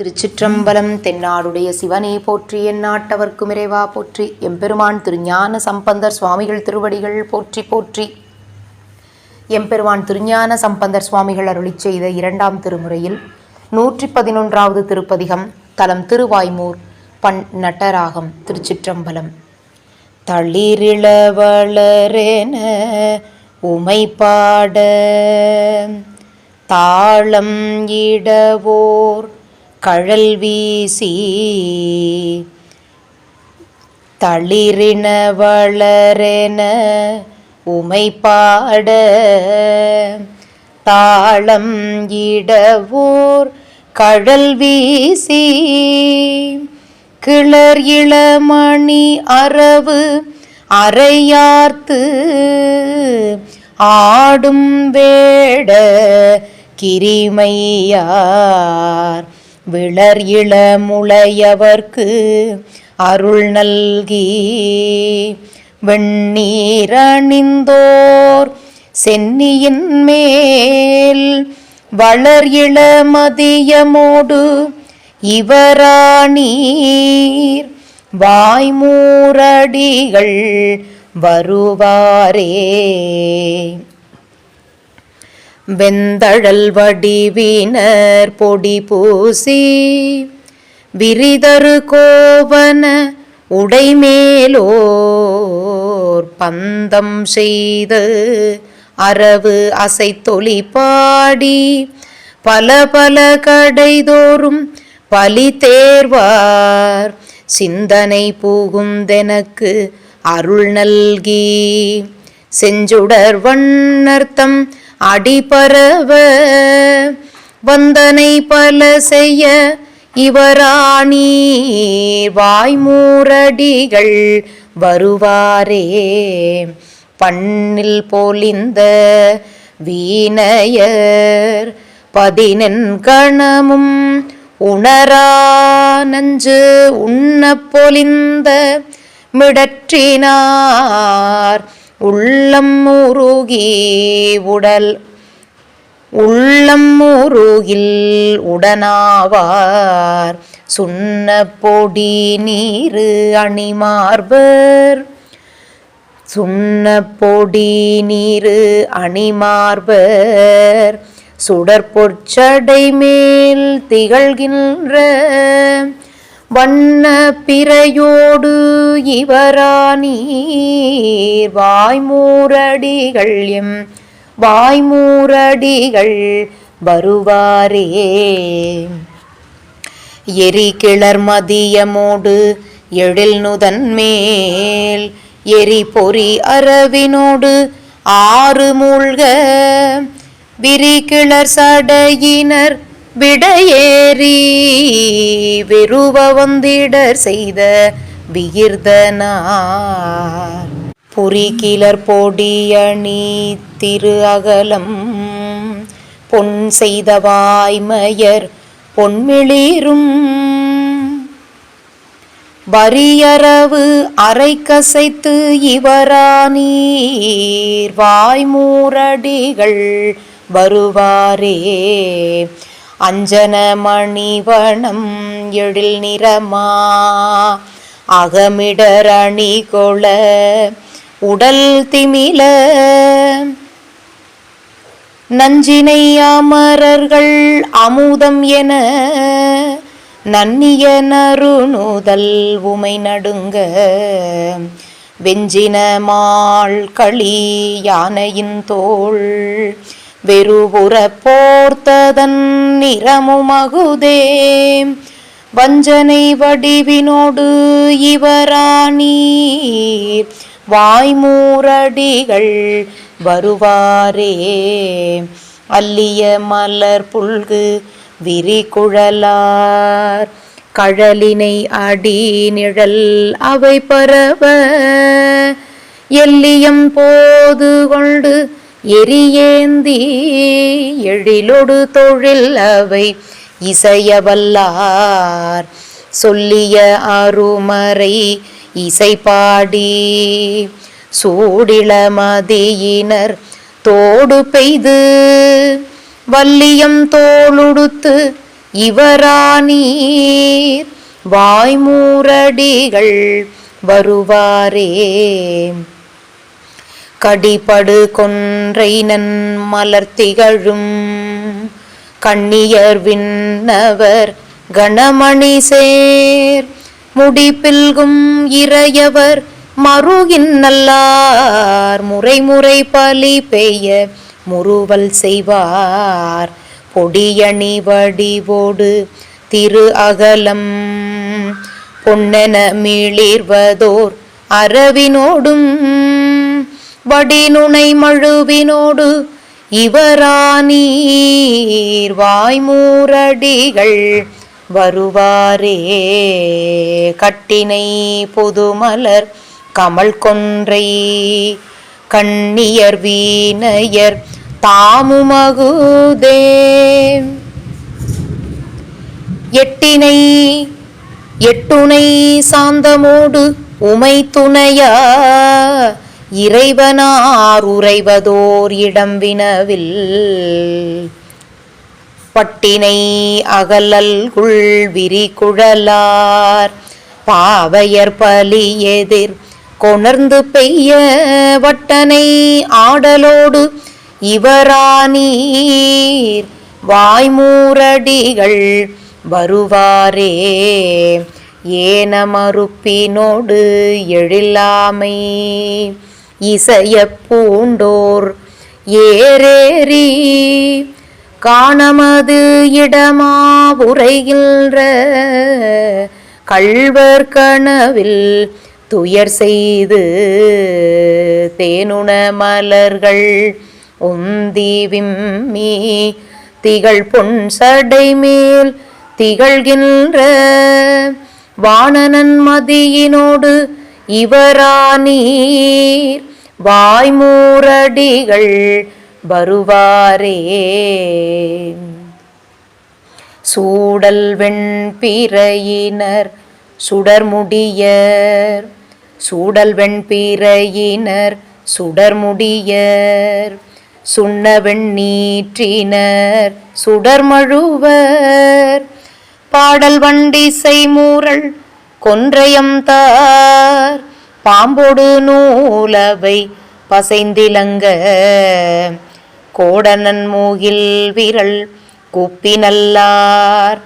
திருச்சிற்றம்பலம் தென்னாடுடைய சிவனே போற்றி எந்நாட்டவர்க்கும் இறைவா போற்றி எம்பெருமான் திருஞான சம்பந்தர் சுவாமிகள் திருவடிகள் போற்றி போற்றி. எம்பெருமான் திருஞான சம்பந்தர் சுவாமிகள் அருளி செய்த இரண்டாம் திருமுறையில் நூற்றி பதினொன்றாவது திருப்பதிகம் தலம் திருவாய்மூர் பண் நட்டராகம் திருச்சிற்றம்பலம். தளிரிளவளரென உமை பாட தாளம் இடவோர் கழல் வீசி தளிரின வளரென உமை பாட தாளம் இடவோர் கழல் வீசி. கிளர் இளமணி அரவு அறையார்த்து ஆடும் வேட கிரிமையார். விளர் இளமுளையவர்க்கு அருள் நல்கி வெண்ணீரணிந்தோர் சென்னியின் மேல். வளர் இளமதியமோடு இவராணீர் வாய்மூரடிகள் வருவாரே. வெந்தழல் வடிவினர் பொடி பூசி விரிதரு கோவன உடைமேலோர் பந்தம் செய்து அரவு அசைத்தொலி பாடி பல பல கடைதோறும் பலி தேர்வார். சிந்தனை புகுந்தெனக்கு அருள் நல்கி செஞ்சுடர் வண்ணர்த்தம் அடிபரவ வந்தனை பல செய்ய இவராணி வாய்மூரடிகள் வருவாரே. பண்ணில் போலிந்த வீணையர் பதினெண் கணமும் உணரா நஞ்சு உண்ண பொலிந்த மிடற்றினார் உள்ளம் உருகி உடல் உள்ளம் உருகில் உடனாவார். சுண்ண பொடி நீரு அணிமார்பர். சுண்ண பொடி நீரு அணிமார்பர். சுடற்பொற்சடை மேல் திகழ்கின்ற வண்ண பிறையோடு இவரானீர். வாய்மூரடிகள் எம் வாய்மூரடிகள் வருவாரே. எரி கிளர் மதியமோடு எழில் நுதன் மேல் எரி பொறி அரவினோடு ஆறு மூழ்க. விரி கிளர் சடையினர் விடையேறி வெறுவ வந்திடர் செய்த விகிர்தனார் புரிகிலர் கிளர் பொடியணி திரு அகலம். பொன் செய்த வாய்மையர் பொன்மிளிரும் வரியரவு அரை கசைத்து இவரானீர். வாய்மூரடிகள் வருவாரே. அஞ்சன மணிவனம் எழில் நிறமா. அகமிடரணி கொள உடல் திமில. நஞ்சினை அமரர்கள் அமுதம் என நன்னிய நறுநுதல் உமை நடுங்க. வெஞ்சின மாள் களி யானையின் தோள் வெறுபுற போர்த்ததன் நிறமுமகுதே. வஞ்சனை வடிவினோடு இவராணீர் வாய்மூரடிகள் வருவாரே. அல்லிய மலர் புல்கு விரிகுழலார். கழலினை அடி நிழல் அவை பரவ. எல்லியம் போது கொண்டு எரியேந்தி எழிலொடு தொழில் அவை இசையவல்லார் சொல்லிய அருமறை இசை பாடி சூடிளமதியினர் தோடு பெய்து வல்லியம் தோளுடுத்து இவரானீர் வாய்மூரடிகள் வருவாரே. கடிபடு கொன்றை நன் மலர்த்திகழும் கண்ணியர் விண்ணவர் கணமணி சேர். முடிப்பில்கும் இறையவர் மறுகின்னல்லார் முறை முறை பலி பெய்ய முறுவல் செய்வார். பொடியணி வடிவோடு திரு அகலம். பொன்னென மீளிர்வதோர் அரவினோடும் வடிநுனை மழுவினோடு இவரானீர் வாய்மூரடிகள் வருவாரே. கட்டினை பொதுமலர் கமல் கொன்றை கண்ணியர் வீணையர் தாமுமகுதே. எட்டினை எட்டுனை சாந்தமோடு உமை துணையா இறைவனார் உறைவதோர் இடம் வினவில். பட்டினை அகலல்குள் விரிகுழலார் பாவையர் பலி எதிர் கொணர்ந்து பெய்ய வட்டனை ஆடலோடு இவரானீர் வாய்மூரடிகள் வருவாரே ஏன மறுப்பினோடு எழிலாமை. இசைய பூண்டோர் ஏரேறி காணமது இடமா உரைகின்ற கள்வர் கனவில் துயர் செய்து தேனுண மலர்கள் உந்தி விம்மி திகழ் பொன் சடை மேல் திகழ்கின்ற வானனன் மதியினோடு இவரா நீர் வாய்மூரடிகள் வருவாரே. சூடல் வெண்பிறையினர் சுடர்முடியர். சூடல் வெண்பிறையினர் சுடர்முடியர். சுண்ண வெண்ணீற்றினர் சுடர்மழுவர். பாடல் வண்டிசை மூரல் கொன்றையம் தார் பாம்போடு நூலவை பசைந்திலங்க. கோடனன் மூகில் விரல் குப்பி நல்லார்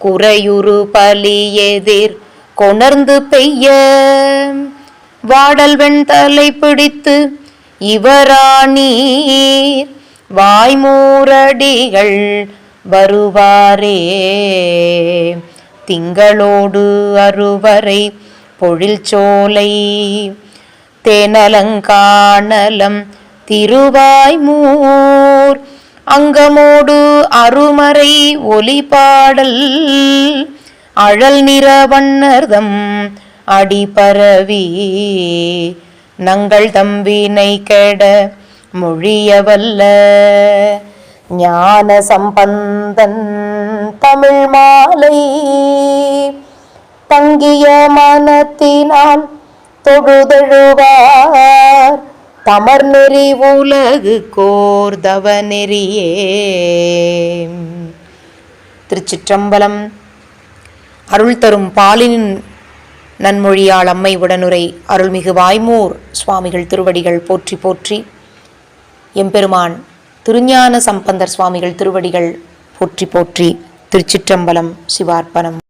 குறையுறு பலி எதிர் கொணர்ந்து பெய்ய. வாடல் வெண்தலை பிடித்து இவராணி வாய்மூரடிகள் வருவாரே. திங்களோடு அறுவரை பொழில் சோலை தேனலங்காணலம் திருவாய்மூர் அங்கமோடு அருமறை ஒலிபாடல் அழல் நிறவண்ணர்தம் அடிபரவி நங்கள் தம்பினை கெட மொழியவல்ல. ஞான சம்பந்தன் தமிழ் மாலை தங்கிய மனத்தினால் தொழுதழுவார். தமர் நெறி உலகு கோர்தவ நெறியே திருச்சிற்றம்பலம் அருள் தரும் பாலினின் நன்மொழியாள் அம்மை உடனுரை அருள்மிகு வாய்மூர் சுவாமிகள் திருவடிகள் போற்றி போற்றி. எம்பெருமான் திருஞான சம்பந்தர் சுவாமிகள் திருவடிகள் போற்றி போற்றி. திருச்சிற்றம்பலம் சிவார்ப்பணம்.